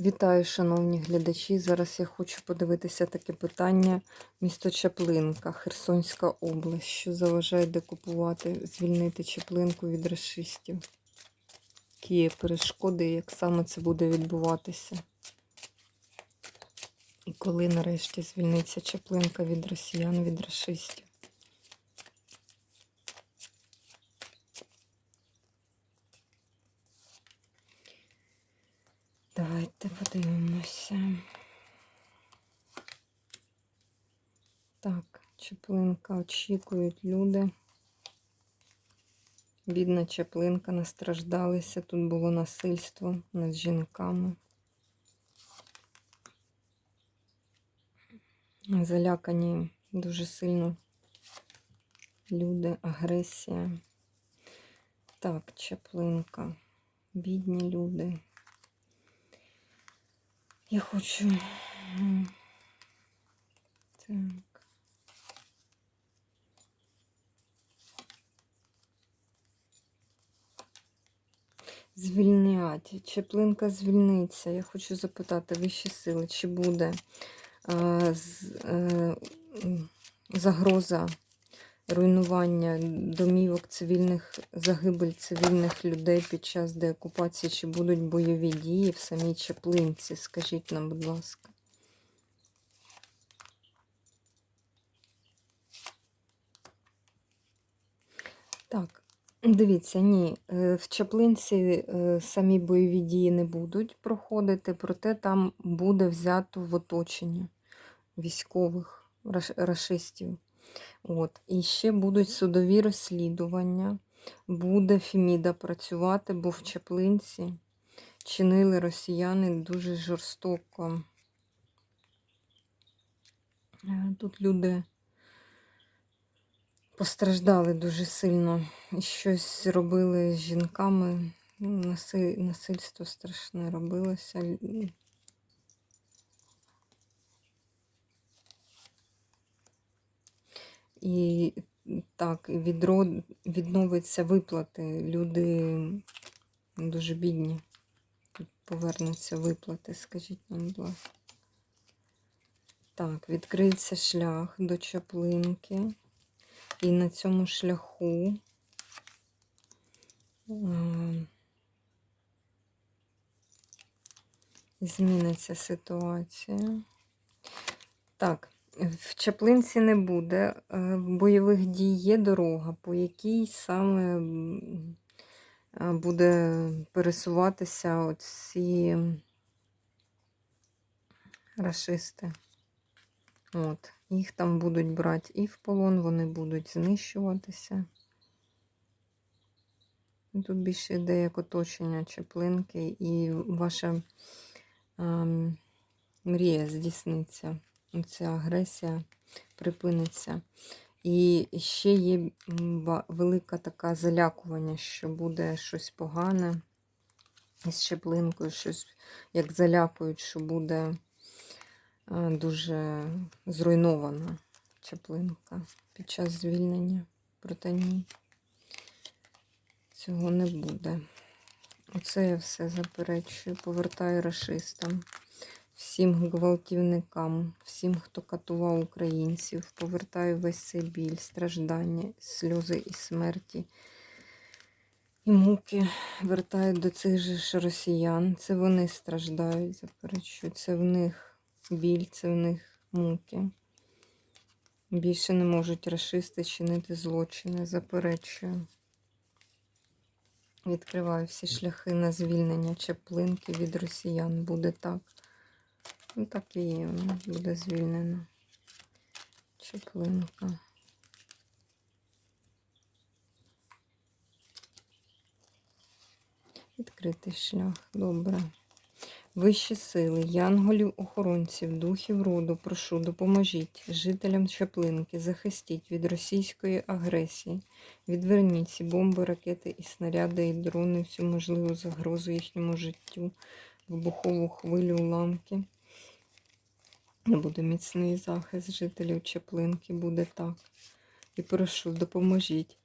Вітаю, шановні глядачі. Зараз я хочу подивитися таке питання. Місто Чаплинка, Херсонська область. Що заважає декупувати, звільнити Чаплинку від расистів? Які є перешкоди, як саме це буде відбуватися? І коли нарешті звільниться Чаплинка від росіян, від расистів? Давайте подивимося. Так, Чаплинка очікують люди. Бідна Чаплинка настраждалися. Тут було насильство над жінками. Залякані дуже сильно люди, агресія. Так, Чаплинка. Бідні люди. Я хочу. Так. Звільнять. Чеплинка звільниться. Я хочу запитати вищі сили, чи буде е, е, загроза руйнування домівок цивільних, загибель цивільних людей під час деокупації, чи будуть бойові дії в самій Чаплинці? Скажіть нам, будь ласка. Так, дивіться, ні, е, в Чаплинці е, самі бойові дії не будуть проходити, проте там буде взято в оточення військових раш- рашистів. От. І ще будуть судові розслідування, буде Феміда працювати, бо в Чаплинці чинили росіяни дуже жорстоко. Е, Тут люди постраждали дуже сильно і щось робили з жінками. Ну, Насильство страшне робилося. І так, відро... відновиться виплати. Люди дуже бідні. Повернуться виплати, скажіть нам, будь ласка. Так, відкриється шлях до Чаплинки. І на цьому шляху е, зміниться ситуація. Так, в Чаплинці не буде е, бойових дій, є дорога, по якій саме е, буде пересуватися оці рашисти. От. Їх там будуть брати і в полон, вони будуть знищуватися. Тут більше йде як оточення Чаплинки, і ваша ем, мрія здійсниться. Ця агресія припиниться. І ще є велика така залякування, що буде щось погане із Чаплинкою, щось як залякують, що буде е, дуже зруйнована Чаплинка під час звільнення. Проте ні, цього не буде. Оце я все заперечую, повертаю расистам, всім гвалтівникам, всім, хто катував українців, повертаю весь цей біль, страждання, сльози і смерті. І муки вертаю до цих же ж росіян. Це вони страждають, заперечую. Це в них біль, це в них муки. Більше не можуть расисти чинити злочини, заперечую. Відкриваю всі шляхи на звільнення Чаплинки від росіян. Буде так. Ну, так і буде звільнена. Чаплинка. Відкритий шлях. Добре. Вищі сили, янголів, охоронців, духів роду, прошу, допоможіть жителям Чаплинки, захистіть від російської агресії, відверніть ці бомби, ракети і снаряди, і дрони, всю можливу загрозу їхньому життю, вибухову хвилю, уламки. Не буде міцний захист жителів Чаплинки, буде так. І прошу, допоможіть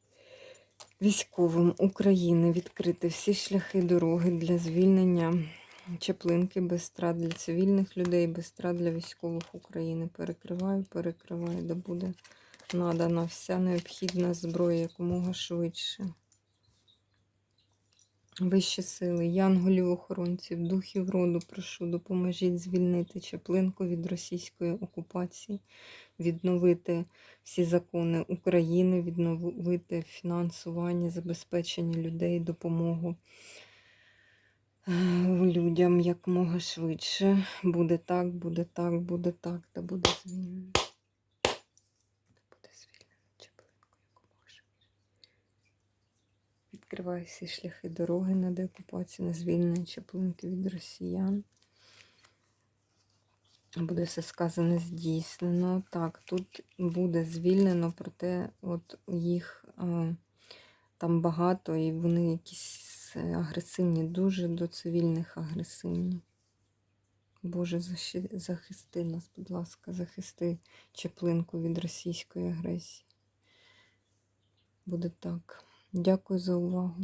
військовим України відкрити всі шляхи дороги для звільнення Чаплинки без страт для цивільних людей, без страт для військових України. Перекриваю, перекриваю, де буде надана вся необхідна зброя якомога швидше. Вищі сили, янголів охоронців, духів роду, прошу, допоможіть звільнити Чаплинку від російської окупації, відновити всі закони України, відновити фінансування, забезпечення людей, допомогу е, людям якомога швидше. Буде так, буде так, буде так, та буде звільнено. Та буде звільнено Чаплинку якомога швидше. Відкриваю всі шляхи дороги на деокупацію, на звільнення Чаплинки від росіян. Буде все сказане здійснено. Так, тут буде звільнено, проте от їх е, там багато, і вони якісь агресивні, дуже до цивільних агресивні. Боже, захисти нас, будь ласка, захисти Чаплинку від російської агресії. Буде так. Дякую за увагу.